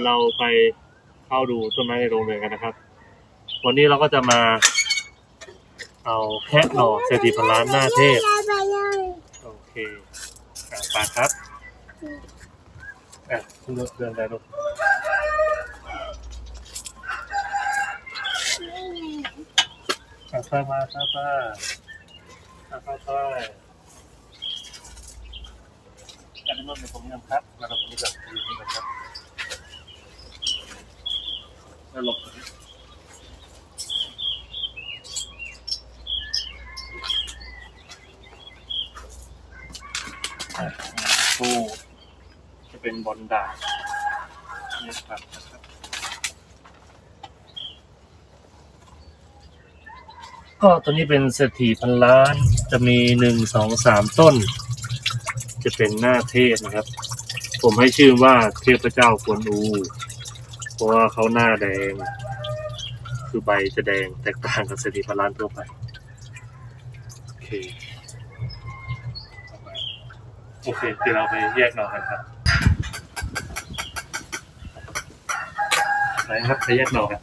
ยวเราไปเข้าดูต้นไม้ในโรงเรือนกันนะครับ วันนี้เราก็จะมา เอาแค่หน่อเศรษฐีพันล้านหน้าเทพ โอเคอะไปครับอะคุณเดินได้ลูกอะค่อยมาค่อยมาอะค่อยๆการนวดในผมยังครับมาเราตรงนี้ก่อนยืนนี่ก่อนครับ หลบตรงนี้อะตู้จะเป็นบอลดาบนี่ครับนะครับก็ตัวนี้เป็นเศรษฐีพันล้านจะมีหนึ่งสองสามต้น จะเป็นหน้าเทพนะครับ ผมให้ชื่อว่าเทพเจ้ากวนอู ราะว่าเขาหน้าแดง คือใบจะแดงแตกต่างกับเศรษฐีพันล้านทั่วไป โอเค โอเคเดี๋ยวเราไปแยกน่อกันครับไปครับไปแยกนอกัน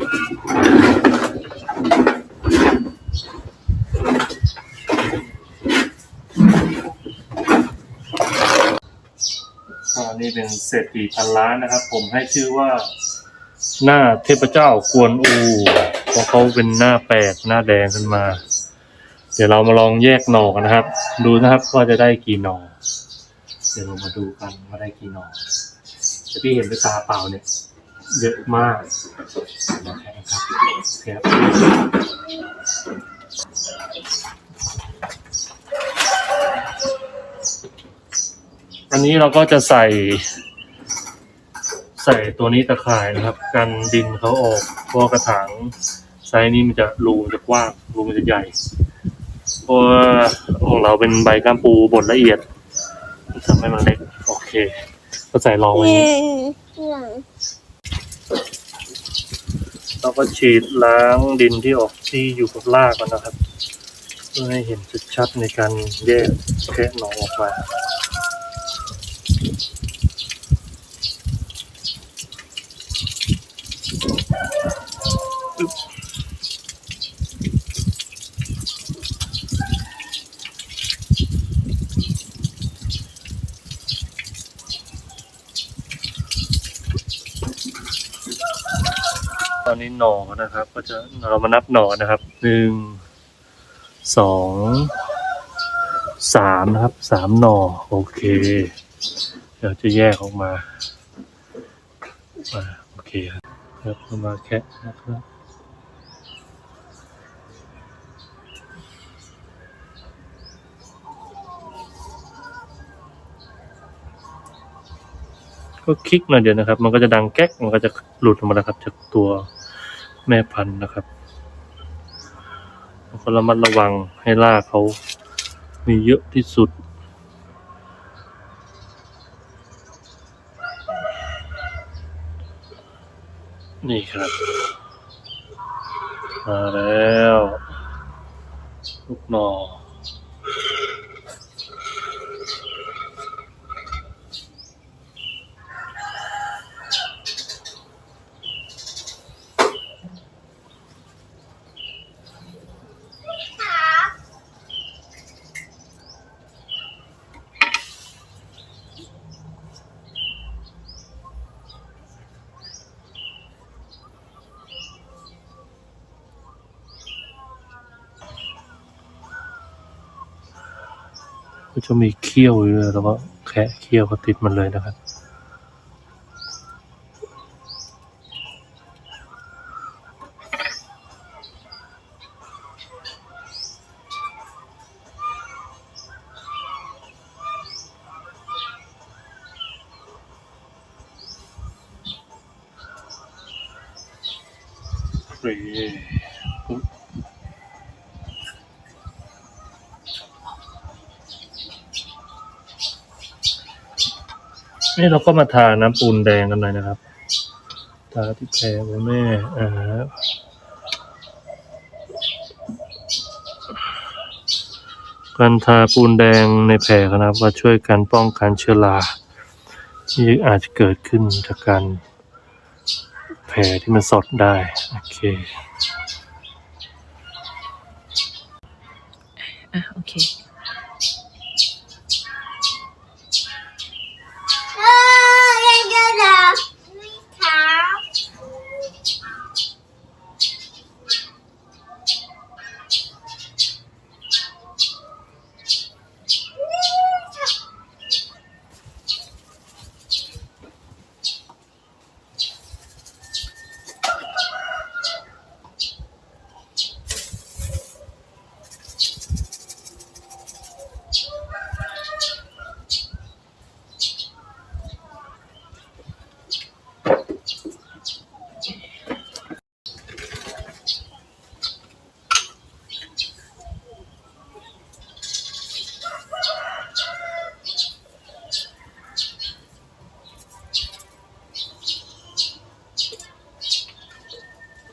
อัน นี้เป็นเศรษฐีพันล้านนะครับ ผมให้ชื่อว่า หน้าเทพเจ้ากวนอูเพราะเขาเป็นหน้าแปลกหน้าแดงขึ้นมา เดี๋ยวเรามาลองแยกหน่อกันนะครับ ดูนะครับว่าจะได้กี่หน่อเดี๋ยวเรามาดูกันว่าได้กี่หน่อแต่ที่เห็นด้วยตาเปล่าเนี่ย เยอะมากนะครับครับ อันนี้เราก็จะใส่ ใส่ตัวนี้ตะข่ายนะครับ กันดินเขาออกเพราะว่ากระถางไซส์นี้มันจะรูมันจะกว้างรูมันจะใหญ่เพราะว่าของเราเป็นใบก้ามปูบดละเอียดทำให้มันเล็กโอเค ก็ใส่รองไว้อย่างนี้เราก็ฉีดล้างดินที่ออกที่อยู่กับรากก่อนนะครับ เพื่อให้เห็นชัดๆในการแยกแค่หนอออกมา ตอนนี้หนอนะครับ ก็จะเรามานับหนอนะครับหนึ่งสองสามนะครับสามหนอโอเค เดี๋ยวจะแยกออกมามาโอเคครับครับเอามาแคะนะครับก็คลิกหน่อยเดียวนะครับ มันก็จะดังแก๊ก มันก็จะหลุดออกมาแล้วครับจากตัว แม่พันธุ์นะครับก็ระมัดระวังให้ล่าเขามีเยอะที่สุด นี่ครับ มาแล้ว ลูกหนอ ก็จะมีเขี้ยวอยู่เลยแล้วก็แคะเขี้ยวก็ติดมันเลยนะครับฟรีปุ๊บ นี่เราก็มาทาน้ำปูนแดงกันหน่อยนะครับ ทาที่แผลไว้แม่อ่าการทาปูนแดงในแผลนะครับว่าช่วยกันป้องกันเชื้อราที่อาจจะเกิดขึ้นจากการแผลที่มันสดได้ โอเคอะโอเค เออเล่นกันเหรอไม่เท้า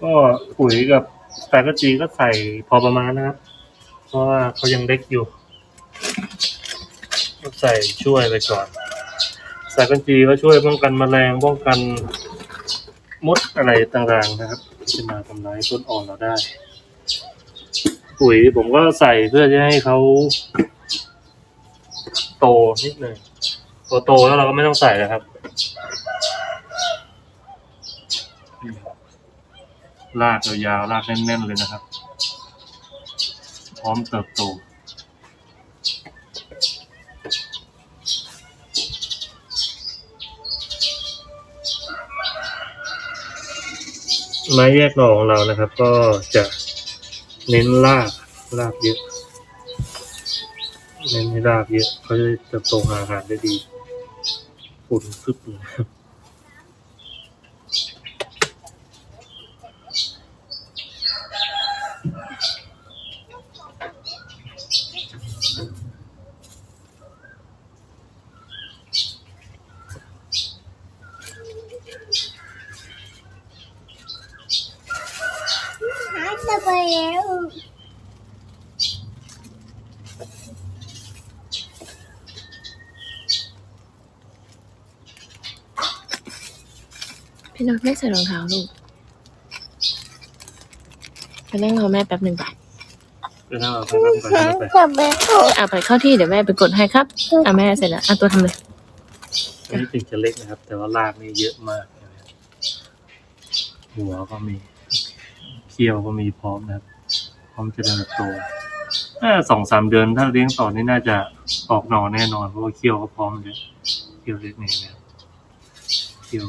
ก็ปุ๋ยกับแปลกจีก็ใส่พอประมาณนะครับ เพราะว่าเขายังเล็กอยู่ก็ใส่ช่วยไปก่อนสายกัญจีก็ช่วยป้องกันแมลงป้องกันมดอะไรต่างๆนะครับที่จะมาทำร้ายต้นอ่อนเราได้ ปุ๋ยผมก็ใส่เพื่อจะให้เขาโตนิดหนึ่งพอโตแล้วเราก็ไม่ต้องใส่แล้วครับ ลากยาวๆลากแน่นๆเลยนะครับ พร้อมเติบโตไม้แยกหน่อของเรานะครับ ก็จะเน้นรากรากเยอะเน้นให้รากเยอะเขาจะเติบโตหาอาหารได้ดีฝุ่นซึบเลยครับ หายจะไปแล้ว พี่น็อตไม่ใส่รองเท้าลูกไปนั่งรอแม่แป๊บหนึ่งไปไปนั่งเอาไปนั่งไปนั่งไปจะไปเข้าเอาไปเข้าที่เดี๋ยวแม่ไปกดให้ครับอะแม่เสร็จแล้วอะตัวทำเลย อันนี้ถึงจะเล็กนะครับ แต่ว่ารากนี่เยอะมากนะครับหัวก็มีเขี้ยวก็มีพร้อมนะครับ พร้อมจะเติบโตถ้า สองสามเดือนถ้าเลี้ยงต่อนี่น่าจะออกหน่อแน่นอนเพราะว่าเคี้ยวก็พร้อมเลยเคี้ยวเล็กนี่นะเคี้ยว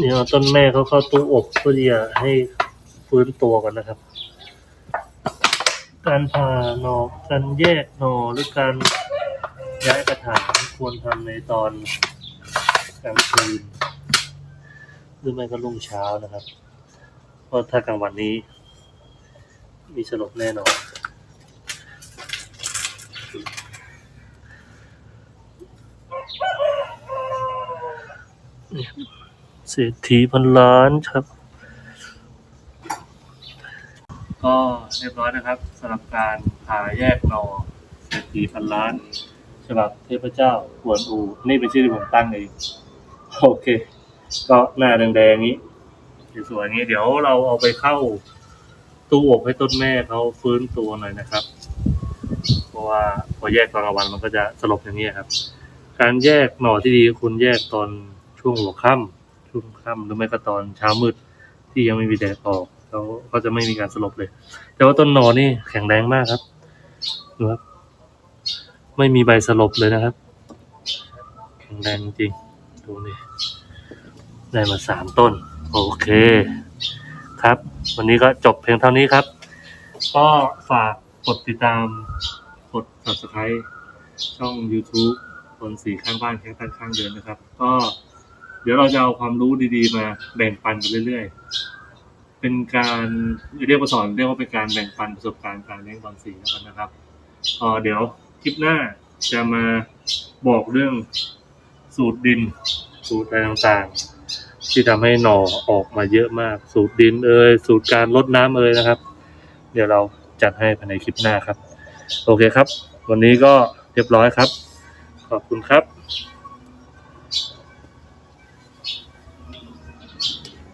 เดี๋ยวต้นแม่เขาเข้าตู้อบเพื่อที่จะให้ฟื้นตัวก่อนนะครับ การผ่าหนอการแยกหนอหรือการย้ายกระถางควรทำในตอนกลางคืนหรือไม่ก็รุ่งเช้านะครับ เพราะถ้ากลางวันนี้ มีสลบแน่นอนเศรษฐีพันล้านครับ ก็เรียบร้อยนะครับสำหรับการผ่าแยกนอเศรษฐีพันล้านฉบับเทพเจ้ากวนอู นี่เป็นชื่อที่ผมตั้งเองโอเค ก็หน้าแดงๆนี้สวยๆอย่างนี้ เดี๋ยวเราเอาไปเข้าตู้อบให้ต้นแม่เขาฟื้นตัวหน่อยนะครับ เพราะว่าพอแยกตอนกลางวันมันก็จะสลบอย่างนี้ครับ การแยกหน่อที่ดีคุณแยกตอนช่วงหัวค่ำ ช่วงค่ำหรือไม่ก็ตอนเช้ามืดที่ยังไม่มีแดดออกเขาก็จะไม่มีการสลบเลย แต่ว่าต้นนอนี่แข็งแรงมากครับดูครับ ไม่มีใบสลบเลยนะครับ แข็งแรงจริงดูนี่ได้มาสามต้น โอเคครับ วันนี้ก็จบเพียงเท่านี้ครับ ก็ฝากกดติดตามกด subscribe ช่อง YouTube คนสีข้างบ้านแค่ตั้งข้างเดินนะครับ ก็ เดี๋ยวเราจะเอาความรู้ดีๆ มาแบ่งปันกันเรื่อยๆ เป็นการเรียกว่าสอนเรียกว่าเป็นการแบ่งปันประสบการณ์การเลี้ยงบอลสีแล้วกันนะครับเอ่อเดี๋ยวคลิปหน้าจะมาบอกเรื่องสูตรดิน สูตรอะไรต่างๆ ที่ทำให้หน่อออกมาเยอะมาก สูตรดินเอ่ยสูตรการลดน้ำเอ่ยนะครับ เดี๋ยวเราจัดให้ภายในคลิปหน้าครับ โอเคครับ วันนี้ก็เรียบร้อยครับ ขอบคุณครับ